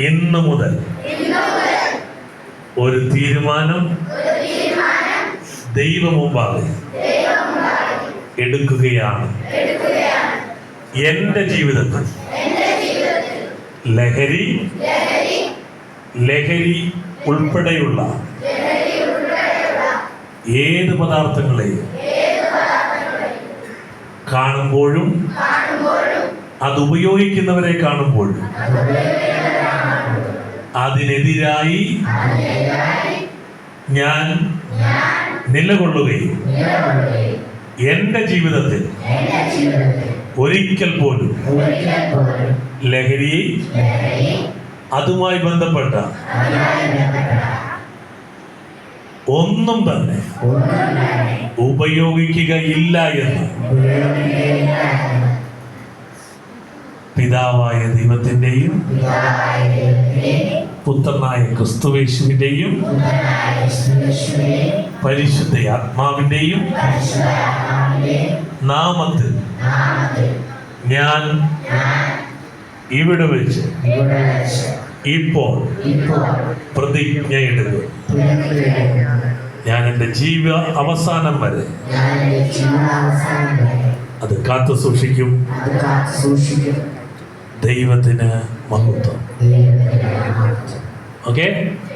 ഇന്ന് മുതൽ ഒരു തീരുമാനം ദൈവമുമ്പാകെ എടുക്കുകയാണ്. എന്റെ ജീവിതത്തിൽ ലഹരി ലഹരി ഉൾപ്പെടെയുള്ള ഏത് പദാർത്ഥങ്ങളെയും കാണുമ്പോഴും അത് ഉപയോഗിക്കുന്നവരെ കാണുമ്പോഴും അതിനെതിരായി ഞാൻ നിലകൊള്ളുകയും എന്റെ ജീവിതത്തിൽ ഒരിക്കൽ പോലും ലഹരി അതുമായി ബന്ധപ്പെട്ട ഒന്നും തന്നെ ഉപയോഗിക്കുകയില്ല എന്ന് പിതാവായ ദൈവത്തിന്റെയും പുത്രനായ ക്രിസ്തുവേശുവിന്റെയും പരിശുദ്ധ ആത്മാവിന്റെയും നാമത്തിൽ ഞാൻ ഇവിടെ വെച്ച് ഇപ്പോൾ പ്രതിജ്ഞ ഇടുക ഞാൻ എന്റെ ജീവ അവസാനം വരെ അത് കാത്തു സൂക്ഷിക്കും ദൈവത്തിന് മഹത്വം. okay?